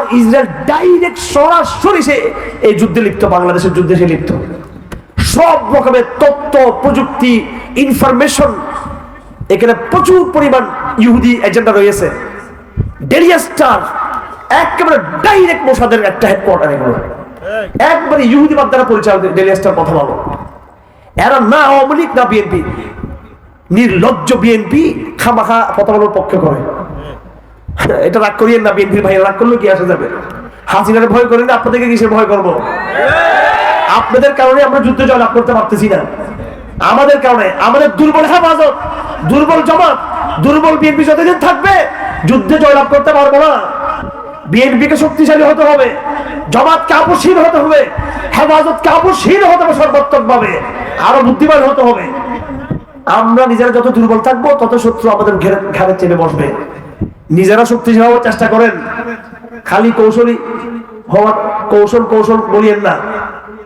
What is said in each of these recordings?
আর Israel direct সরাসরি সে এই যুদ্ধে লিপ্ত, বাংলাদেশের যুদ্ধে সে লিপ্ত। সব রকমের তথ্য, প্রযুক্তি ইনফরমেশন এখানে প্রচুর পরিমাণ ইহুদি এজেন্ডা রয়েছে। একেবারে ডাইরেক্ট মোসাদের একটা হেডকোয়ার্টার এগুলো একবারে ইহুদিবাদ দ্বারা পরিচালিত ডেলিয়া স্টার কথা বলো। এরা না আওয়ামী লীগ, না বিএনপি নির্লজ্জ বিএনপি খামাখা কথা বলার পক্ষে করে। এটা রাগ করিয়েন না, বিএনপির ভাই রাগ করলে কি আসা যাবে? হাসিনার ভয় করেন আপনাদেরকে কিসের ভয় করব? আপনাদের কারণে আমরা যুদ্ধ জয়লাভ করতে পারতেছি না। আমাদের কারণে, আমাদের দুর্বল হেফাজত, দুর্বল জমাত, দুর্বল বিএনপি যতদিন থাকবে, যুদ্ধে জয়লাভ করতে পারব না। বিএনপিকে শক্তিশালী হতে হবে জমাত কাপুসীন হতে হবে হেফাজত কাপুসীন হতে হবে সর্বাত্মক ভাবে আরও বুদ্ধিমান হতে হবে। আমরা নিজেরা যত দুর্বল থাকব, তত শত্রু আমাদের ঘেরে- ঘাড়ে চেপে বসবে। নিজেরা শক্তিশালী হওয়ার চেষ্টা করেন। খালি কৌশলী হওয়ার কৌশল কৌশল বলিয়েন না।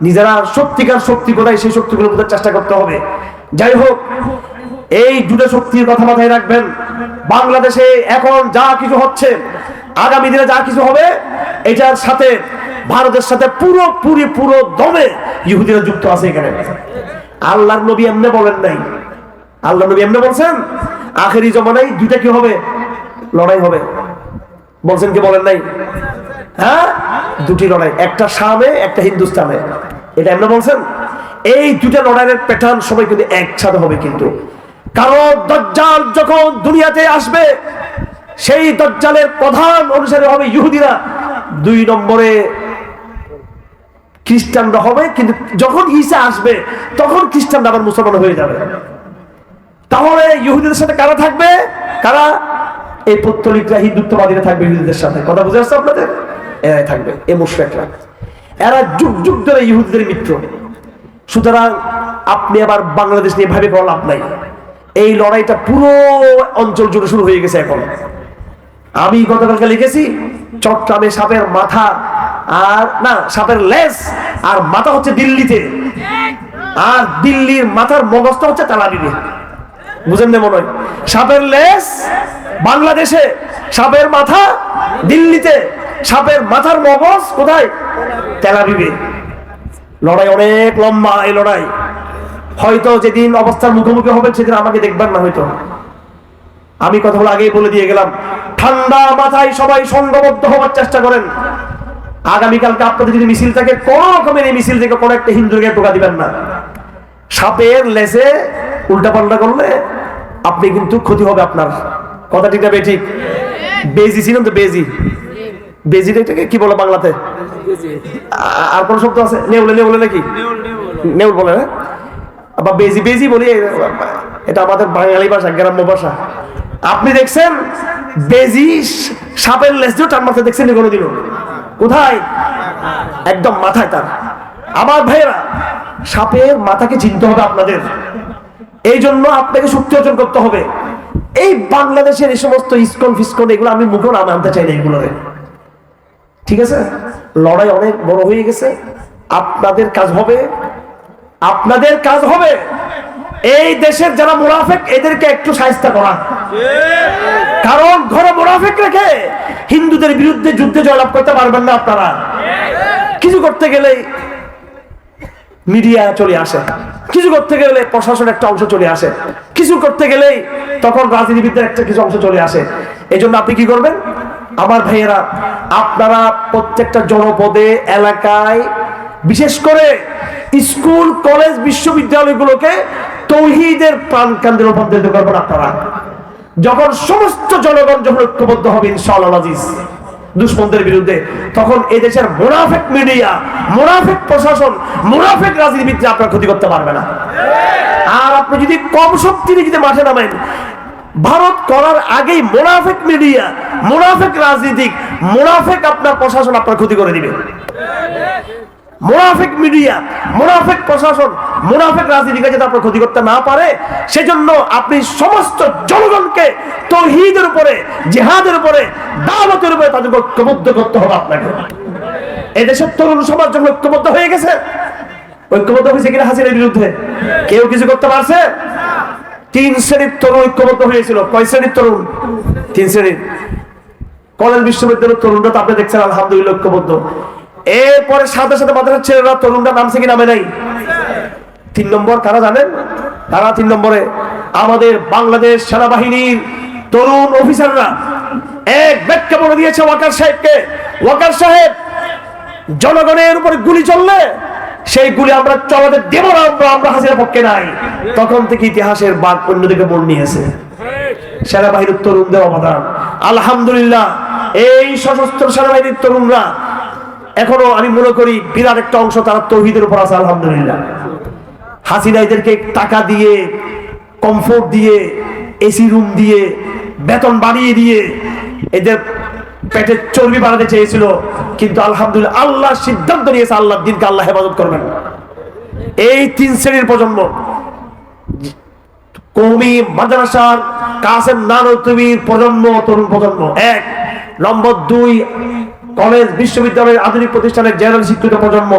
নিজেরা সত্যিকার শক্তি কোথায়, সেই শক্তিগুলো বোঝার চেষ্টা করতে হবে। যাই হোক, এই দুটো শক্তির কথা মাথায় রাখবেন। বাংলাদেশে এখন যা কিছু হচ্ছে, আগামী দিনে যা কিছু হবে, এটার সাথে ভারতের সাথে পুরো পুরি পুরো দমে ইহুদিরা যুক্ত আছে এখানে। আল্লাহর নবী এমনি বলেন নাই। আল্লাহ নবী এমনি বলছেন, আখেরি জমানায় দুইটা কি হবে? লড়াই হবে। বলছেন কি বলেন নাই? হ্যাঁ? দুটি লড়াই, একটা শামে, একটা হিন্দুস্তানে। এটা এমনি বলছেন? এই দুটা লড়াইয়ের প্যাটার্ন সবাই কিন্তু একসাথে হবে কিন্তু। কারণ দজ্জাল যখন দুনিয়াতে আসবে, সেই দজ্জালের প্রধান অনুসারে হবে ইহুদিরা। দুই নম্বরে খ্রিস্টানরা হবে, কিন্তু যখন ঈসা আসবে, তখন খ্রিস্টানরা আবার মুসলমান হয়ে যাবে। তাহলে ইহুদিদের সাথে কারা থাকবে? কারা? এই পত্তলিকরা হিন্দুত্ববাদীরা থাকবে ইহুদিদের সাথে। কথা বুঝে আসছে আপনাদের? এরাই থাকবে, এই মুশরেকরা। এরা যুগ যুগ ধরে ইহুদিদের মিত্র। সুতরাং আপনি আবার বাংলাদেশ নিয়ে ভাবে কোনো লাভ নাই। এই লড়াইটা পুরো অঞ্চল জুড়ে শুরু হয়ে গেছে এখন। আমি গতকালকে লিখেছি, চট্টগ্রামে সাপের মাথা আর, না, সাপের লেজ আর মাথা হচ্ছে দিল্লিতে। আর দিল্লির মাথার মগজটা হচ্ছে তালাবিবে। বুঝেন না মনে হয়। সাপের লেস বাংলাদেশে, সাপের মাথা দিল্লিতে, সাপের মাথার মগজ কোথায়? তেলাবিবে লড়াই অনেক লম্বা এই লড়াই। হয়তো যেদিন অবস্থার মুখোমুখি হবেন সেদিন আমাকে দেখবেন না হয়তো। আমি কথা হলো আগেই বলে দিয়ে গেলাম, ঠান্ডা মাথায় সবাই সংঘবদ্ধ হওয়ার চেষ্টা করেন। আগামীকালকে আপনাদের যদি মিছিল থাকে, কোন রকমের এই মিছিল থেকে কোনো একটা হিন্দুকে টোকা দিবেন না। সাপের লেসে উল্টা পাল্টা করলে আপনি কিন্তু ক্ষতি হবে আপনার। কথা ঠিক না ঠিক? বেজি ছিলেন তো বেজি? বেজি এটাকে কি বলে বাংলাতে? আর কোন শব্দ আছে? নেউলে নেউলে নাকি? নেউল বলে না? বা বেজি বেজি বলি, এটা আমাদের বাঙালি ভাষা, গ্রাম্য ভাষা। আপনি দেখছেন? বেজি সাপের লেজ দিয়ে টান মাথায় দেখছেন কোনোদিনও? কোথায়? একদম মাথায় তার। আমার ভাইয়েরা, সাপের মাথাকে চিনতে হবে আপনাদের। এই জন্য আপনাকে শক্তি অর্জন করতে হবে। এই বাংলাদেশের এই সমস্ত ইস্কন ফিস্কন, এগুলো আমি মুখে নামে আনতে চাই না এগুলোরে। ঠিক আছে? লড়াই অনেক বড় হয়ে গেছে। আপনাদের কাজ হবে। আপনাদের কাজ হবে। এই দেশের যারা মুনাফেক, এদেরকে একটু সাহিস্তা করা। কারণ ঘরে মুনাফেক রেখে হিন্দুদের বিরুদ্ধে যুদ্ধে জয়লাভ করতে পারবেন না আপনারা। কিছু করতে গেলে মিডিয়া চলে আসে। কিছু করতে গেলে প্রশাসন একটা অংশ চলে আসে। কিছু করতে গেলেই তখন রাজনীতিবিদদের একটা কিছু অংশ চলে আসে। এই জন্য আপনি কি করবেন? আমার ভাইয়েরা, আপনারা প্রত্যেকটা জনপদে, এলাকায়, বিশেষ করে স্কুল, কলেজ, বিশ্ববিদ্যালয়গুলোকে তৌহিদের প্রাণ কেন্দ্রে রূপান্তরিত করবেন আপনারা। যখন সমস্ত জনগণ যখন ঐক্যবদ্ধ হবে, ইনশাআল্লাহ, আজিজ। দুশ্মনদের বিরুদ্ধে। তখন এই দেশের মোনাফেক মিডিয়া, মোনাফেক প্রশাসন, মোনাফেক রাজনীতিবিদরা আপনার ক্ষতি করতে পারবে না। আর আপনি যদি কম শক্তি নিয়ে যদি মাঠে নামেন, ভারত করার আগেই মোনাফেক মিডিয়া, মোনাফেক রাজনীতিক, মোনাফেক আপনার প্রশাসন আপনার ক্ষতি করে দিবে। মোনাফেক মিডিয়া, মোনাফেক প্রশাসন মোনাফেক রাজনীতিকে যাতে আপনার ক্ষতি করতে না পারে, সেজন্য আপনি সমস্ত জনগণকে তৌহিদের উপরে, জেহাদের উপরে, দাওয়াতের উপরে তাদেরকে ঐক্যবদ্ধ করতে হবে আপনাকে। এদেশের তরুণ সমাজ যখন ঐক্যবদ্ধ হয়ে গেছে, ঐক্যবদ্ধ হয়েছে কিনা হাসিনের বিরুদ্ধে? কেউ কিছু করতে পারছে? তিন শ্রেণির তরুণ ঐক্যবদ্ধ হয়েছিল। কয় শ্রেণির তরুণ? তিন শ্রেণির। কলেজ বিশ্ববিদ্যালয়ের তরুণরা তো আপনি দেখছেন, আলহামদুলিল্লাহ ঐক্যবদ্ধ। এরপরে সাথে সাথে মাদ্রাসার ছেলেরা তরুণরা নামছে কি নামে নাই? তিন নম্বর কারা জানেন? তারা তিন নম্বরে আমাদের বাংলাদেশ সেনাবাহিনীর তরুণ অফিসাররা এক ব্যাখ্যা বলে দিয়েছে ওয়াকার সাহেবকে। ওয়াকার সাহেব, জনগণের উপরে গুলি চললে সেই গুলি আমরা চলাতে দেব না, আমরা আমরা হাসির পক্ষে নাই। তখন থেকে ইতিহাসের বাঘ অন্যদিকে মন নিয়েছে। সেনাবাহিনীর তরুণদের অবদান। আলহামদুলিল্লাহ, এই সশস্ত্র সেনাবাহিনীর তরুণরা এখনও আমি মনে করি বিরাট একটা অংশ তারা তৌহিদের উপর আছে, আলহামদুলিল্লাহ। হাসিনা এদেরকে টাকা দিয়ে কমফোর্ট দিয়ে এসি রুম দিয়ে, বেতন বাড়িয়ে দিয়ে এদের পেটের চর্বি বাড়াতে চেয়েছিল। কিন্তু আলহামদুলিল্লাহ আল্লাহ সিদ্ধান্ত নিয়েছে আল্লাহ দিনকে আল্লাহ হেফাজত করবেন। এই তিন শ্রেণির প্রজন্ম, কৌমি, মাদ্রাসার, কাসেম নানতুবির প্রজন্ম, তরুণ প্রজন্ম। এক, নম্বর দুই কলেজ, বিশ্ববিদ্যালয়ের আধুনিক প্রতিষ্ঠানের জেনারেল শিক্ষিত প্রজন্ম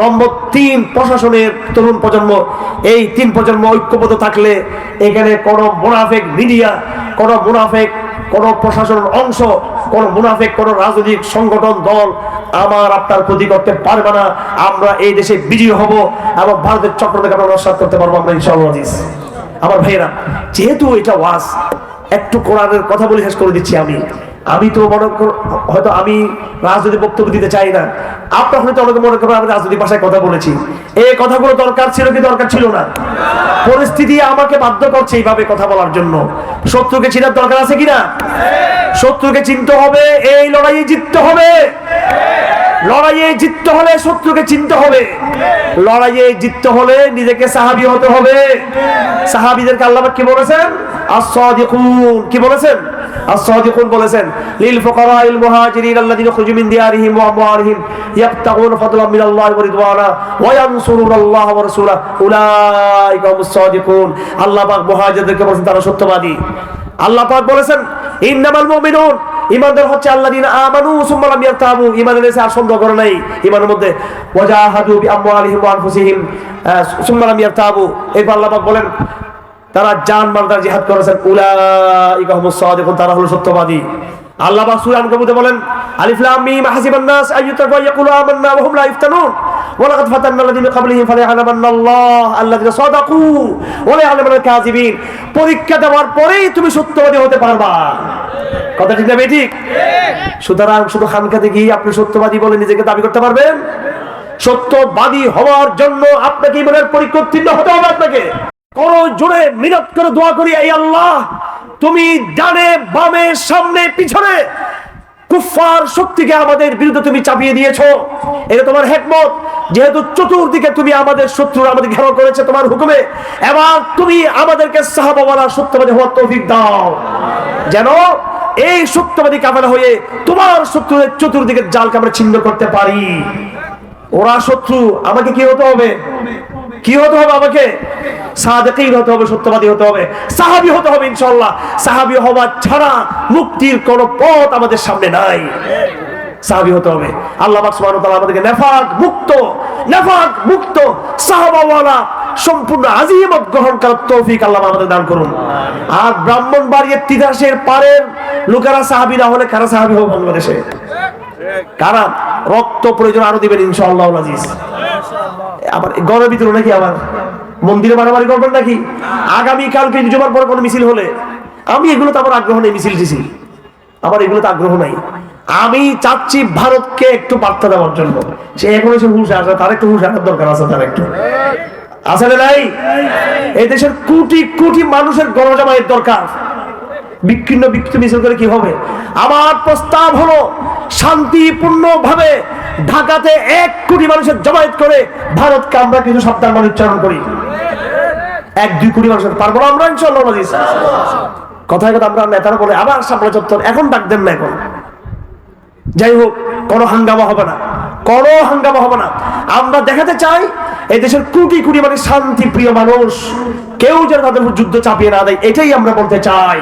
নম্বর তিন প্রশাসনের তরুণ প্রজন্ম, এই তিন প্রজন্ম ঐক্যবদ্ধ থাকলে এখানে কোনো মুনাফেক মিডিয়া, কোনো মুনাফেক, কোন প্রশাসনের অংশ, কোন মুনাফেক, কোন রাজনৈতিক সংগঠন, দল আমার আপনার ক্ষতি করতে পারবে না আমরা এই দেশে বিজয়ী হব এবং ভারতের চক্র থেকে আমরা নস্বাত করতে পারব আমরা ইনশাআল্লাহ। আমার ভাইয়েরা, যেহেতু এটা ওয়াজ, একটু কোরআনের কথা বলে শেষ করে দিচ্ছি আমি আমি তো মনে হয়তো আমি রাজনৈতিক বক্তব্য দিতে চাই না। আপনার হয়তো অনেকে মনে করেন আমি রাজনৈতিক ভাষায় কথা বলেছি। এই কথাগুলো দরকার ছিল কি দরকার ছিল না? পরিস্থিতি আমাকে বাধ্য করছে এইভাবে কথা বলার জন্য। শত্রুকে চিনার দরকার আছে কিনা? শত্রুকে চিনতে হবে, এই লড়াইয়ে জিততে হবে। লড়াইয়ে জিততে হলে শত্রুকে চিনতে হবে। লড়াইয়ে জিততে হলে নিজেকে সাহাবি হতে হবে। সাহাবিদেরকে আল্লাহ কি বলেছেন? as-sadiqun কি বলেছেন? as-sadiqun বলেছেন লিল ফুকারাইল মুহাজিরিন আল্লাযিনা খুরজু মিন দিয়ারিহিম ওয়া আমওয়ালিহিম ইয়াবতাগুনা ফাদলান মিনাল্লাহি ওয়া রিদওয়ানা ওয়া ইয়ানসুরুনাল্লাহ ওয়া রাসূলাহু উলাইকা হুমুস সাদিকুন আল্লাহ পাক মুহাজিরদেরকে বলেছেন, তারা সত্যবাদী। আল্লাহ পাক বলেছেন, ইন্নামাল মুমিনুন ইমানদার হচ্ছে আল্লাযিনা আমানু সুম্মা লাম ইয়ারতাবু ইমানের এসে আর সন্দেহ করে নাই ইমানের মধ্যে ওয়াজাহাদু বিআমওয়ালিহিম ওয়া আনফুসিহিম আহ, সুম্মা লাম ইয়ারতাবু এরপর আল্লাহ পাক বলেন তারা জান মাল তারা জিহাদ করেছেন উলাইকা হুমুস সাদিকুন তারা হলো সত্যবাদী আল্লাহ পাক সূরা আনকাবুতে বলেন আলিফ লাম মিম হাসিবান নাস আইয়ুতরাকু ইয়াকুলু আমান্না ওয়া হুম লা ইফতানুন ولقد فتنا الذين قبلهم فليعلمن الله الذين صدقوا وليعلمن الكاذبين পরীক্ষা দেওয়ার পরেই তুমি সত্যবাদী হতে পারবা কথা ঠিক না ঠিক? সুতরাং শুধু খানকাতে গিয়ে আপনি সত্যবাদী বলে নিজেকে দাবি করতে পারবেন? সত্যবাদী হওয়ার জন্য আপনাকে ইমানের পরীক্ষা উত্তীর্ণ হতে হবে আপনাকে। কোন জোরে মিনত করে দোয়া করি এই আল্লাহ তুমি ডানে বামে সামনে পিছনে কুফার শক্তিকে আমাদের বিরুদ্ধে তুমি চাপিয়ে দিয়েছ। এটা তোমার হেকমত। যেহেতু চতুর্দিকে তুমি আমাদের শত্রু আমাদের ঘেরাও করেছে তোমার হুকুমে এবার তুমি আমাদেরকে সাহাবাওয়ালা সত্যবাদী হওয়ার তৌফিক দাও। যেন এই সত্যবাদী কাফেলা হয়ে তোমার শত্রুদের চতুর্দিকে জালকে আমরা ছিন্ন করতে পারি। ওরা শত্রু, আমাকে কি হতে হবে? কি হতে হবে আমাকে? সাদেকিন হতে হবে, সত্যবাদী হতে হবে, সাহাবি হতে হবে ইনশাল্লাহ সাহাবি হওয়া ছাড়া মুক্তির কোন পথ আমাদের সামনে নাই। সাহাবি হতে হবে। আল্লাহ আমাদেরকে নেফাক মুক্ত নেফাক মুক্ত সাহাবাওয়ালা সম্পূর্ণ আজিমত গ্রহণ করার তৌফিক আল্লাহ আমাদের দান করুন। আর ব্রাহ্মণ বাড়ির তিতাসের পারের লোকেরা সাহাবি না হলে কারা সাহাবি হবে বাংলাদেশে? কারা? রক্ত প্রয়োজন আরও দিবেন ইনশাআল্লাহ আজিজ। আবার গণের ভিতরে নাকি আবার? মন্দিরে মারামারি করবেন নাকি? আগামী কালকে জুমার পর কোনো মিছিল হলে? আমি এগুলো তো আমার আগ্রহ নেই, মিছিল টিছিল। আমার এগুলো তো আগ্রহ নাই। আমি চাচ্ছি ভারতকে একটু বার্তা দেওয়ার জন্য। সে এখনও সে হুশ আসে, তার একটু হুশ আসার দরকার আছে, তার একটু। আছে নাই? এই দেশের কোটি কোটি মানুষের গণজামায়ের দরকার। বিচ্ছিন্ন বিক্ষিপ্ত মিছিল করে কি হবে? আমার প্রস্তাব হলো শান্তিপূর্ণ ভাবে ঢাকাতে এক কোটি মানুষের জমায়েত করে ভারতকে আমরা কিছু শব্দার মানে উচ্চারণ করি। এক, দুই কোটি মানুষের পারব না আমরা ইনশাল্লাহ। কথায় কথা আমরা নেতারা বলে, আবার সামনে চত্বর, এখন ডাক দেন না এখন। যাই হোক, কোনো হাঙ্গামা হবে না। কোনো হাঙ্গামা হবে না। আমরা দেখাতে চাই, এই দেশের কোটি কোটি মানে শান্তি প্রিয় মানুষ। কেউ যেন তাদের যুদ্ধ চাপিয়ে না দেয়, এটাই আমরা বলতে চাই।